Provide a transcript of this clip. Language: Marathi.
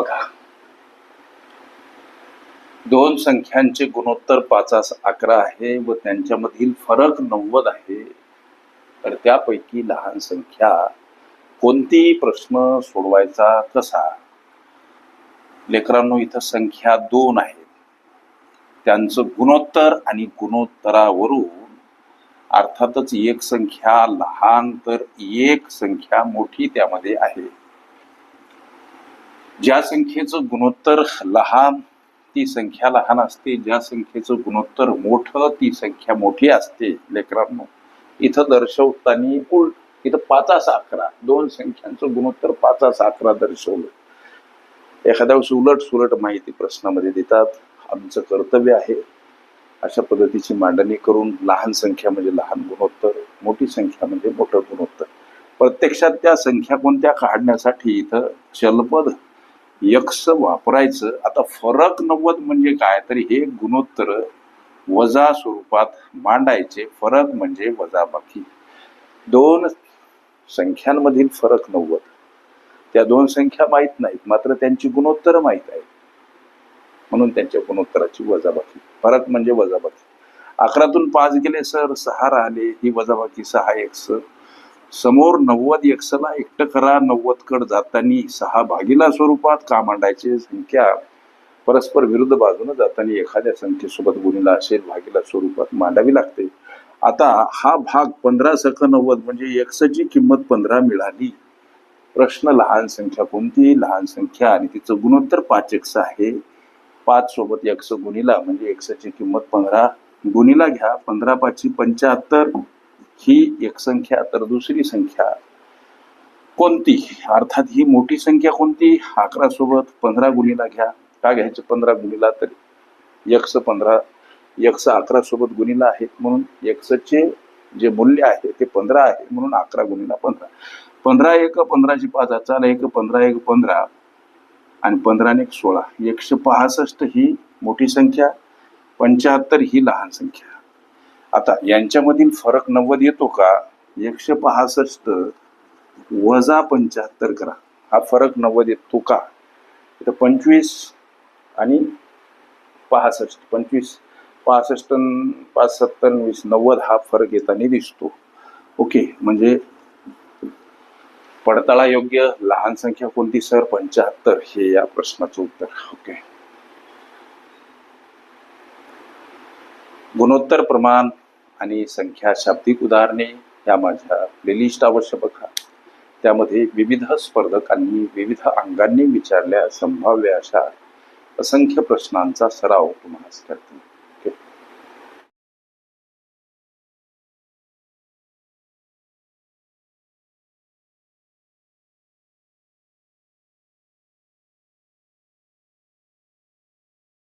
बघा. दोन संख्यांचे गुणोत्तर पाचास अकरा आहे व त्यांच्यामधील फरक नव्वद आहे. तर त्यापैकी लहान संख्या कोणती प्रश्न सोडवायचा कसा? लेकरांनो इथं संख्या दोन आहेत त्यांचं गुणोत्तर आणि गुणोत्तरावरून अर्थातच एक संख्या लहान तर एक संख्या मोठी त्यामध्ये आहे. ज्या संख्येचं गुणोत्तर लहान ती संख्या लहान असते. ज्या संख्येचं गुणोत्तर मोठं ती संख्या मोठी असते. लेकरांनो इथं दर्शवताना उलट इथं पाचास अकरा दोन संख्यांचं गुणोत्तर पाचास अकरा दर्शवलं. एखाद्या वेळेस उलट सुलट माहिती प्रश्नामध्ये देतात आमचं कर्तव्य आहे. अशा पद्धतीची मांडणी करून लहान संख्या म्हणजे लहान गुणोत्तर मोठी संख्या म्हणजे मोठं गुणोत्तर. प्रत्यक्षात त्या संख्या कोणत्या काढण्यासाठी इथं चलपद यक्ष वापरायचं. आता फरक नव्वद म्हणजे काय? तर हे गुणोत्तर वजा स्वरूपात मांडायचे. फरक म्हणजे वजाबाकी. दोन संख्यांमधील फरक नव्वद. त्या दोन संख्या माहीत नाहीत. मात्र त्यांची गुणोत्तर माहीत आहेत म्हणून त्यांच्या गुणोत्तराची वजाबाकी. फरक म्हणजे वजाबाकी. अकरातून पाच गेले सर. सहा राहिले. ही वजाबाकी सहा एक्स. समोर नव्वद एकसला एकटं करा नव्वद कड जाताना सहा भागीला स्वरूपात का मांडायचे संख्या परस्पर विरुद्ध बाजूने जाताना एखाद्या संख्येसोबत गुणीला असेल भागीला स्वरूपात मांडावी लागते. आता हा भाग पंधरा सख नव्वद म्हणजे एकसची किंमत पंधरा मिळाली. प्रश्न लहान संख्या कोणती? लहान संख्या आणि तिचं गुणोत्तर पाच एकस आहे. पाच सोबत एकस गुणीला म्हणजे एकसची किंमत पंधरा. गुणीला घ्या पंधरा पाचशे पंच्याहत्तर. ही एक संख्या तर दुसरी संख्या कोणती? अर्थात ही मोठी संख्या कोणती? अकरा सोबत पंधरा गुणीला घ्या. का घ्यायचं? पंधरा गुणीला तर. यक्स पंधरा यक्स अकरा सोबत गुणीला आहेत म्हणून यक्सचे जे मूल्य आहे ते पंधरा आहे. म्हणून अकरा गुणीला पंधरा. पंधरा एक पंधराची पाच हजार एक पंधरा एक पंधरा. आणि पंधरा एक सोळा. एकशे पासष्ट ही मोठी संख्या. पंच्याहत्तर ही लहान संख्या. आता यांच्यामधील फरक नव्वद येतो का? एकशे पासष्ट वजा पंच्याहत्तर करा. हा फरक नव्वद येतो का? इथं पंचवीस आणि पासष्ट पंचवीस पासष्ट पाच सत्तर वीस नव्वद हा फरक येताना दिसतो. ओके म्हणजे पडताळा योग्य लहान संख्या कोणती सर? पंच्याहत्तर. हे या प्रश्नाचं उत्तर. ओके. गुणोत्तर प्रमाण आणि संख्या शाब्दिक उदाहरणे या माझ्या प्लेलिस्ट अवश्य बघा. त्यामध्ये विविध स्पर्धकांनी विविध अंगांनी विचारल्या संभाव्य अशा असंख्य प्रश्नांचा सराव तुम्हाला करते.